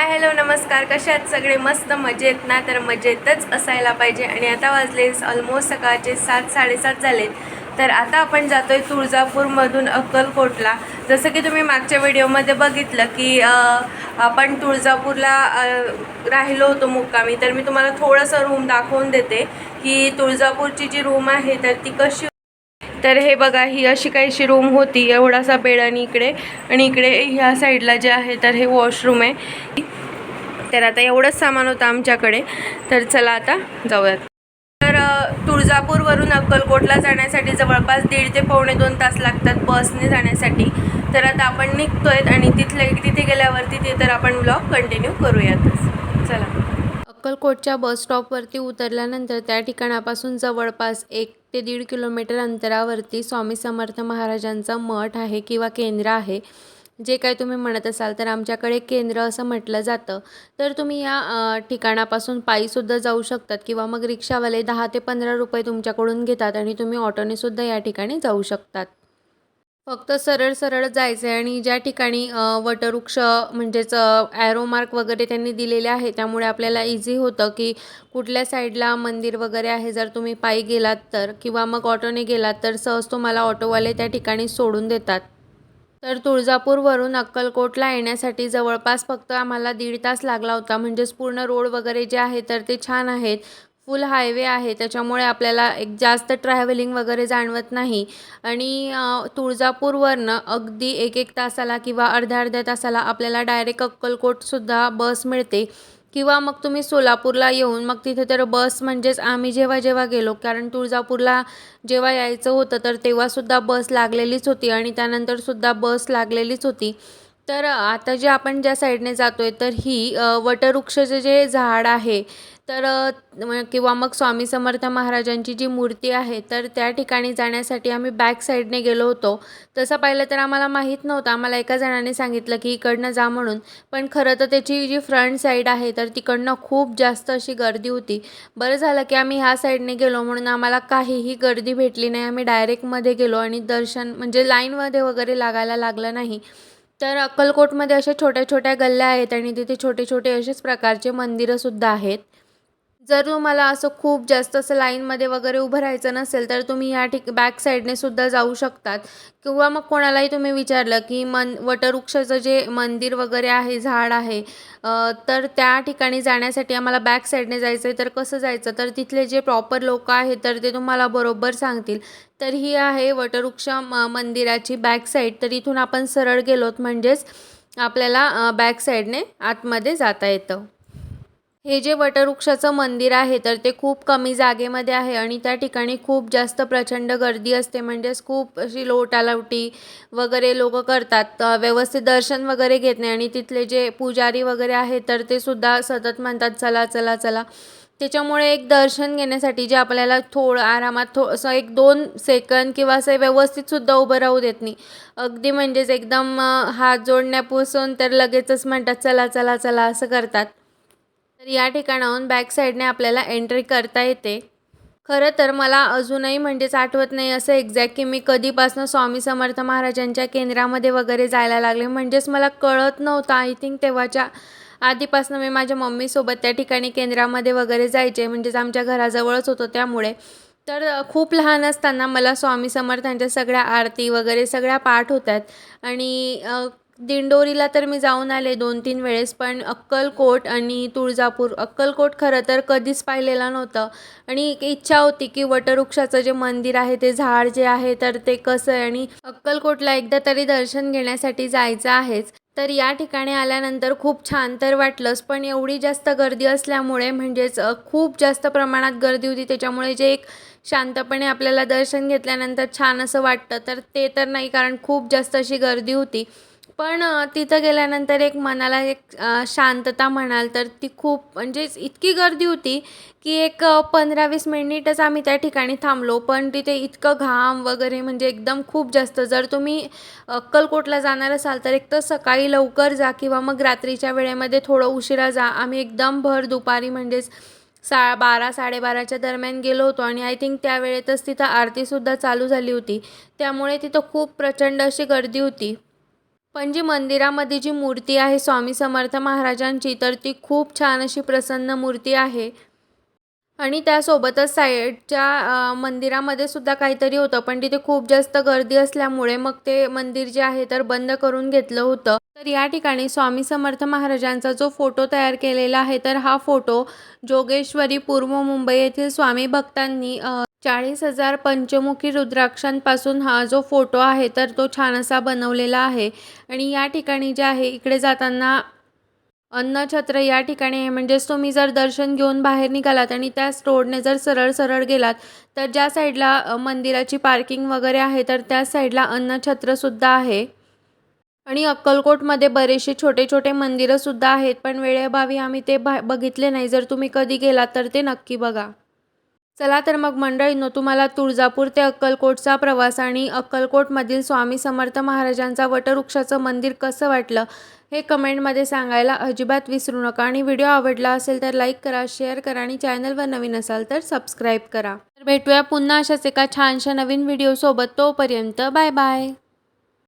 Hi hello नमस्कार. कसे आहेत सगळे? मस्त मजेत. ना तर मजेतच असायला पाहिजे. आणि आता वाजले ऑलमोस्ट सकाळचे सात साडेसात झाले तर आता आपण जातो आहे तुळजापूरमधून अक्कलकोटला. जसं की तुम्ही मागच्या व्हिडिओमध्ये बघितलं की आपण तुळजापूरला राहिलो होतो मुक्कामी. तर मी तुम्हाला थोडंसं रूम दाखवून देते की तुळजापूरची जी रूम आहे तर ती कशी तर हे बघा ही अशी काहीशी रूम होती एवढासा बेड आणि इकडे. आणि इकडे ह्या साईडला जे आहे तर हे वॉशरूम आहे. तर आता एवढंच सामान होतं आमच्याकडे. तर चला आता जाऊयात. तर तुळजापूरवरून अक्कलकोटला जाण्यासाठी जवळपास दीड ते पावणे दोन तास लागतात बसने जाण्यासाठी. तर आता आपण निघतोय आणि तिथले तिथे गेल्यावर तिथे तर आपण ब्लॉग कंटिन्यू करूयातच. चला. अक्कलकोटच्या बस स्टॉपवरती उतरल्यानंतर त्या ठिकाणापासून जवळपास एक ते दीड किलोमीटर अंतरावरती स्वामी समर्थ महाराजांचा मठ आहे किंवा केंद्र आहे. जे काय तुम्ही म्हणत असाल तर आमच्याकडे केंद्र असं म्हटलं जातं. तर तुम्ही या ठिकाणापासून पायीसुद्धा जाऊ शकतात किंवा मग रिक्षावाले दहा ते पंधरा रुपये तुमच्याकडून घेतात आणि तुम्ही ऑटोनेसुद्धा या ठिकाणी जाऊ शकतात. फक्त सरळ सरळ जायचं आहे आणि ज्या ठिकाणी वटवृक्ष म्हणजेच ॲरो मार्क वगैरे त्यांनी दिलेले आहे त्यामुळे आपल्याला इझी होतं की कुठल्या साईडला मंदिर वगैरे आहे जर तुम्ही पायी गेलात तर किंवा मग ऑटोने गेलात तर सहज तुम्हाला ऑटोवाले त्या ठिकाणी सोडून देतात. तर तुळजापूरवरून अक्कलकोटला येण्यासाठी जवळपास फक्त आम्हाला दीड तास लागला होता म्हणजेच पूर्ण रोड वगैरे जे आहे तर ते छान आहेत. फुल हायवे आहे त्याच्यामुळे आपल्याला एक जास्त ट्रॅव्हलिंग वगैरे जाणवत नाही. आणि तुळजापूरवरनं अगदी एक एक तासाला किंवा अर्ध्या अर्ध्या तासाला आपल्याला डायरेक्ट अक्कलकोटसुद्धा बस मिळते. किंवा मग तुम्ही सोलापूरला येऊन मग तिथे तर बस म्हणजेच आम्ही जेव्हा जेव्हा गेलो कारण तुळजापूरला जेव्हा यायचं होतं तर तेव्हासुद्धा बस लागलेलीच होती आणि त्यानंतरसुद्धा बस लागलेलीच होती. तर आता जे आपण ज्या साईडने जातो आहे तर ही अ, वटवृक्षाचं जे झाड आहे तर किंवा मग स्वामी समर्थ महाराजांची जी मूर्ती आहे तर त्या ठिकाणी जाण्यासाठी आम्ही बॅक साईडने गेलो होतो. तसं पाहिलं तर आम्हाला माहीत नव्हतं. आम्हाला एका जणाने सांगितलं की इकडनं जा म्हणून. पण खरं तर त्याची जी फ्रंट साईड आहे तर तिकडनं खूप जास्त अशी गर्दी होती. बरं झालं की आम्ही ह्या साईडने गेलो म्हणून आम्हाला काहीही गर्दी भेटली नाही. आम्ही डायरेक्टमध्ये गेलो आणि दर्शन म्हणजे लाईनमध्ये वगैरे लागायला लागलं नाही. तर अक्कलकोटमध्ये अशा छोट्या छोट्या गल्ल्या आहेत आणि तिथे छोटे छोटे असेच प्रकारचे मंदिरंसुद्धा आहेत. जर तुम्हाला असं खूप जास्त असं लाईनमध्ये वगैरे उभं राहायचं नसेल तर तुम्ही ह्या ठिक बॅक साईडने सुद्धा जाऊ शकतात. किंवा मग कोणालाही तुम्ही विचारलं की मन वटवृक्षाचं जे मंदिर वगैरे आहे झाड आहे तर त्या ठिकाणी जाण्यासाठी आम्हाला बॅक साईडने जायचं आहे तर कसं जायचं? तर तिथले जे प्रॉपर लोक आहेत तर ते तुम्हाला बरोबर सांगतील. तर ही आहे वटवृक्ष म मंदिराची बॅक साईड तर इथून आपण सरळ गेलोत म्हणजेच आपल्याला बॅक साईडने आतमध्ये जाता येतं. हे जे वटवृक्षाचं मंदिर आहे तर ते खूप कमी जागेमध्ये आहे आणि त्या ठिकाणी खूप जास्त प्रचंड गर्दी असते. म्हणजेच खूप अशी लोटालावटी वगैरे लोक करतात. व्यवस्थित दर्शन वगैरे घेत नाही आणि तिथले जे पुजारी वगैरे आहेत तर ते सुद्धा सतत म्हणतात चला चला चला. त्याच्यामुळे एक दर्शन घेण्यासाठी जे आपल्याला थोडं आरामात थो असं एक दोन सेकंद किंवा असं व्यवस्थितसुद्धा उभं राहू देत नाही. अगदी म्हणजेच एकदम हात जोडण्यापासून तर लगेचच म्हणतात चला चला चला असं करतात. तर या ठिकाणाहून बॅक साईडने आपल्याला एंट्री करता येते. खरं तर मला अजूनही म्हणजेच आठवत नाही असं एक्झॅक्ट की मी कधीपासून स्वामी समर्थ महाराजांच्या केंद्रामध्ये वगैरे जायला लागले. म्हणजेच मला कळत नव्हतं. आय थिंक तेव्हाच्या आधीपासून मी माझ्या मम्मीसोबत त्या ठिकाणी केंद्रामध्ये वगैरे जायचे. म्हणजेच आमच्या घराजवळच होतो त्यामुळे. तर खूप लहान असताना मला स्वामी समर्थांच्या सगळ्या आरती वगैरे सगळ्या पाठ होत्यात. आणि दिंडोरीला तर मी जाऊन आले दोन तीन वेळेस पण अक्कलकोट आणि तुळजापूर अक्कलकोट खरं तर कधीच पाहिलेलं नव्हतं. आणि एक इच्छा होती की वटवृक्षाचं जे मंदिर आहे ते झाड जे आहे तर ते कसं आहे? आणि अक्कलकोटला एकदा तरी दर्शन घेण्यासाठी जायचं आहेच. तर या ठिकाणी आल्यानंतर खूप छान तर वाटलंच पण एवढी जास्त गर्दी असल्यामुळे म्हणजेच खूप जास्त प्रमाणात गर्दी होती. त्याच्यामुळे जे एक शांतपणे आपल्याला दर्शन घेतल्यानंतर छान असं वाटतं. तर ते तर नाही कारण खूप जास्त अशी गर्दी होती. पण तिथं गेल्यानंतर एक मनाला एक शांतता म्हणाल तर ती खूप म्हणजेच इतकी गर्दी होती की एक पंधरा वीस मिनिटच आम्ही त्या ठिकाणी थांबलो. पण तिथे इतकं घाम वगैरे म्हणजे एकदम खूप जास्त. जर तुम्ही अक्कलकोटला जाणार असाल तर एक तर सकाळी लवकर जा किंवा मग रात्रीच्या वेळेमध्ये थोडं उशिरा जा. आम्ही एकदम भर दुपारी म्हणजेच सा बारा साडेबाराच्या दरम्यान गेलो होतो आणि आय थिंक त्यावेळेतच तिथं आरतीसुद्धा चालू झाली होती. त्यामुळे तिथं खूप प्रचंड अशी गर्दी होती. पण जी मंदिरामध्ये जी मूर्ती आहे स्वामी समर्थ महाराजांची तर ती खूप छान अशी प्रसन्न मूर्ती आहे. आणि त्यासोबतच साईडच्या मंदिरामध्ये सुद्धा काहीतरी होतं. पण तिथे खूप जास्त गर्दी असल्यामुळे मग ते मंदिर जे आहे तर बंद करून घेतलं होतं. तर या ठिकाणी स्वामी समर्थ महाराजांचा जो फोटो तयार केलेला आहे तर हा फोटो जोगेश्वरी पूर्व मुंबई येथील स्वामी भक्तांनी चाळीस हजार पंचमुखी रुद्राक्षांपासून हा जो फोटो आहे तर तो छान असा बनवलेला आहे. आणि या ठिकाणी जे आहे इकडे जाताना अन्नछत्र या ठिकाणी आहे. म्हणजेच तुम्ही जर दर्शन घेऊन बाहेर निघालात आणि त्याच रोडने जर सरळ सरळ गेलात तर ज्या साईडला मंदिराची पार्किंग वगैरे आहे तर त्याच साईडला अन्नछत्रसुद्धा आहे. आणि अक्कलकोटमध्ये बरेचसे छोटे छोटे मंदिरंसुद्धा आहेत पण वेळेअभावी आम्ही ते बा बघितले नाही. जर तुम्ही कधी गेलात तर ते नक्की बघा. चला तर मग मंडळींनो तुम्हाला तुळजापूर ते अक्कलकोटचा प्रवास आणि अक्कलकोटमधील स्वामी समर्थ महाराजांचा वटवृक्षाचं मंदिर कसं वाटलं हे कमेंटमध्ये सांगायला अजिबात विसरू नका. आणि व्हिडिओ आवडला असेल तर लाईक करा शेअर करा आणि चॅनलवर नवीन असाल तर सबस्क्राईब करा. तर भेटूया पुन्हा अशाच एका छानशा नवीन व्हिडिओसोबत. तोपर्यंत बाय बाय.